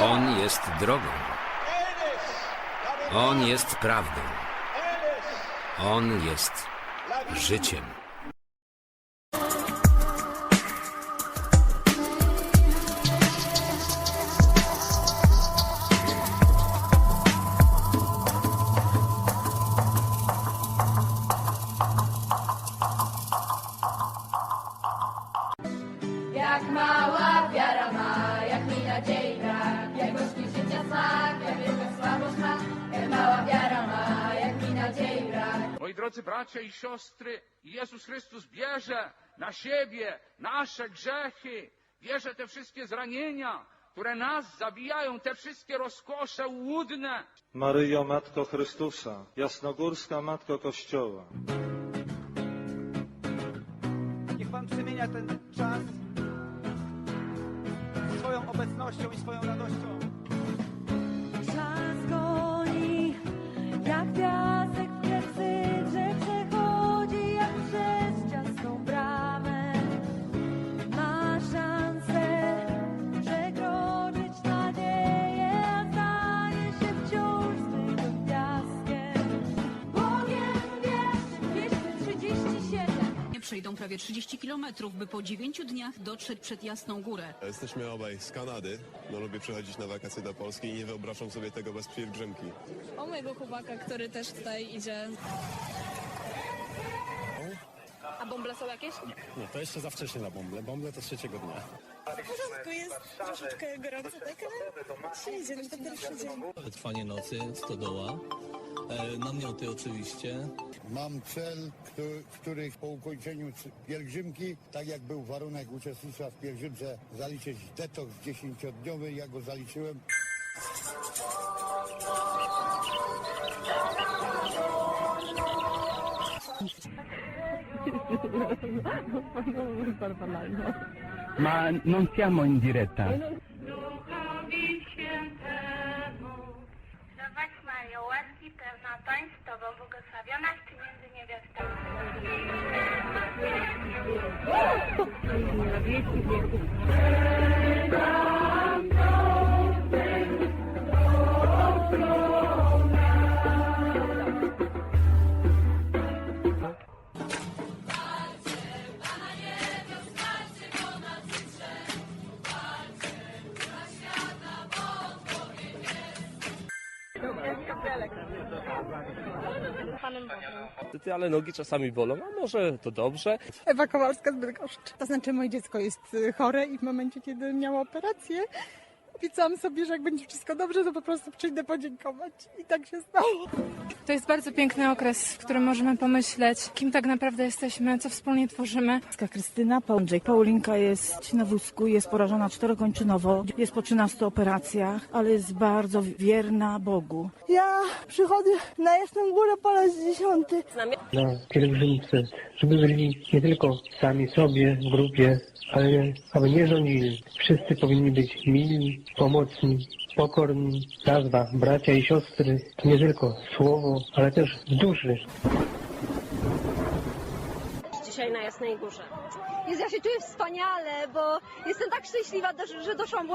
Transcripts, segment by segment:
On jest drogą. On jest prawdą. On jest życiem. Bracia i siostry, Jezus Chrystus bierze na siebie nasze grzechy, bierze te wszystkie zranienia, które nas zabijają, te wszystkie rozkosze łudne. Maryjo, Matko Chrystusa, jasnogórska Matko Kościoła. Niech Pan przemienia ten czas swoją obecnością i swoją radością. Prawie 30 kilometrów, by po 9 dniach dotrzeć przed Jasną Górę. Jesteśmy obaj z Kanady. No lubię przychodzić na wakacje do Polski i nie wyobrażam sobie tego bez pielgrzymki. O mojego chłopaka, który też tutaj idzie. A bąble są jakieś? Nie, to jeszcze za wcześnie na bąble. Bąble to trzeciego dnia. W porządku, jest troszeczkę gorąco, tak, ale się idzie, no to pierwszy dzień. Trwanie nocy, stodoła. E, namioty oczywiście. Mam cel, który, który po ukończeniu pielgrzymki, tak jak był warunek uczestnictwa w pielgrzymce, zaliczyć detoks dziesięciodniowy. Ja go zaliczyłem. Ma non siamo in diretta. Tobą, błogosławionaś Ty między niewiastami. Ale nogi czasami bolą, a może to dobrze. Ewa Kowalska z Bydgoszczy. To znaczy moje dziecko jest y, chore i w momencie, kiedy miało operację, obiecałam sobie, że jak będzie wszystko dobrze, to po prostu przyjdę podziękować. I tak się stało. To jest bardzo piękny okres, w którym możemy pomyśleć, kim tak naprawdę jesteśmy, co wspólnie tworzymy. Krystyna, Andrzej. Paulinka jest na wózku, jest porażona czterokończynowo, jest po 13 operacjach, ale jest bardzo wierna Bogu. Ja przychodzę na Jasną Górę po raz dziesiąty. Na pielgrzymce, żeby byli nie tylko sami sobie w grupie, ale aby nie rządzili. Wszyscy powinni być mili, pomocni, pokorni. Nazwa bracia i siostry to nie tylko słowo, ale też w duszy. Dzisiaj na Jasnej Górze. Jezu, ja się czuję wspaniale, bo jestem tak szczęśliwa, że doszłam do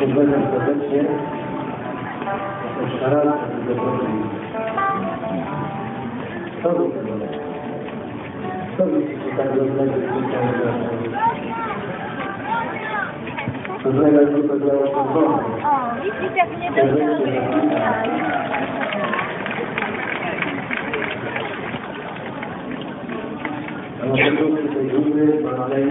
Pozdrawiam serdecznie. Jeszcze raz. Co wy Co wy tak rozmawiacie Pozdrawiam grupę czerwoną. O, widzisz jak mnie to A na początku tej grupy ma na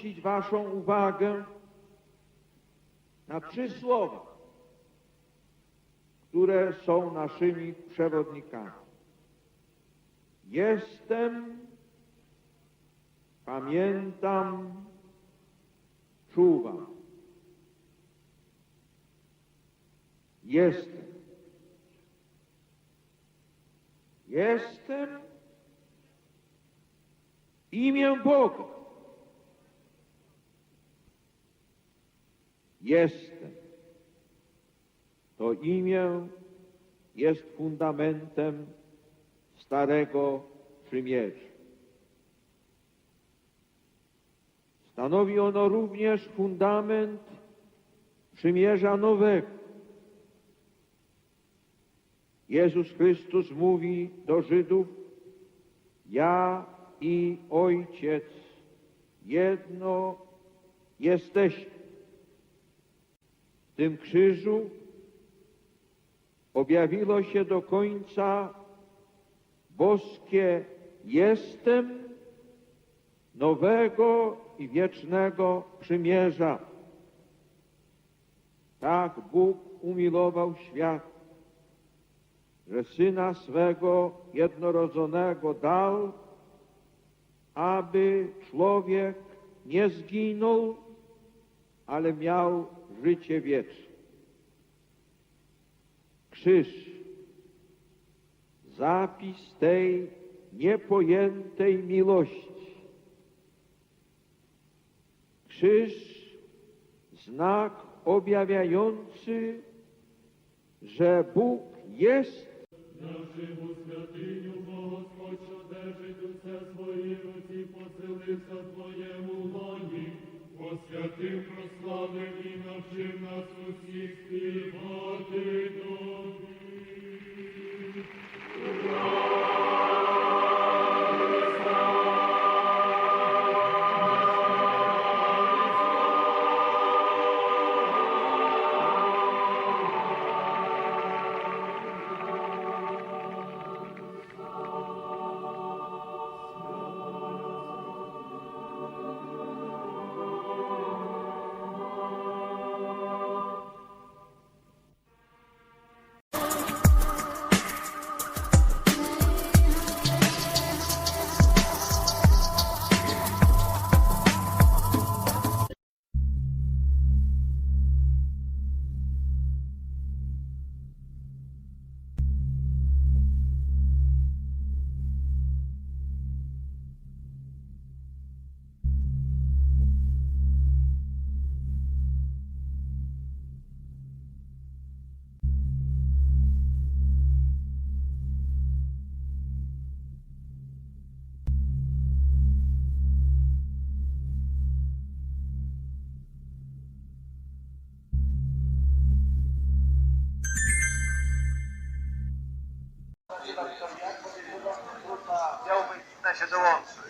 zwrócić Waszą uwagę na trzy słowa, które są naszymi przewodnikami. Jestem, pamiętam, czuwam. Jestem. Jestem imię Boga. Jestem. To imię jest fundamentem Starego Przymierza. Stanowi ono również fundament Przymierza Nowego. Jezus Chrystus mówi do Żydów, ja i Ojciec jedno jesteśmy. Tym krzyżu objawiło się do końca boskie jestem nowego i wiecznego przymierza. Tak Bóg umilował świat, że Syna swego jednorodzonego dał, aby człowiek nie zginął, ale miał życie wieczne. Krzyż, zapis tej niepojętej miłości. Krzyż, znak objawiający, że Bóg jest Нашему святыню Господь, одержи дуце свої руці, поселився в Твоєму лоні, По святим прославив і навчив нас усіх співати Białobędźna się dołączy.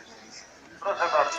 Proszę bardzo.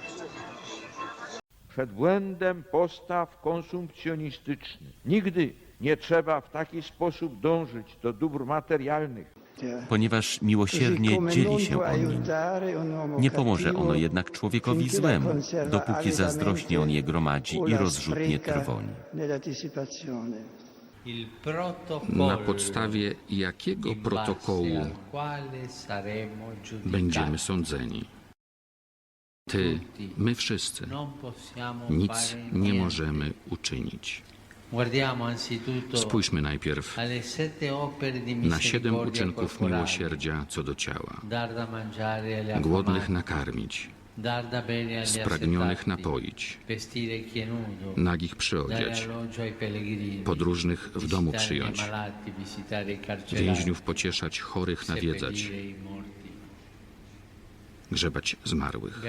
przed błędem postaw konsumpcjonistycznych. Nigdy nie trzeba w taki sposób dążyć do dóbr materialnych. ponieważ miłosiernie dzieli się on nim. Nie pomoże ono jednak człowiekowi złemu, dopóki zazdrośnie on je gromadzi i rozrzutnie trwoni. Na podstawie jakiego protokołu będziemy sądzeni? Ty, my wszyscy, nic nie możemy uczynić. Spójrzmy najpierw na siedem uczynków miłosierdzia co do ciała. Głodnych nakarmić, spragnionych napoić, nagich przyodziać, podróżnych w domu przyjąć, więźniów pocieszać, chorych nawiedzać, grzebać zmarłych.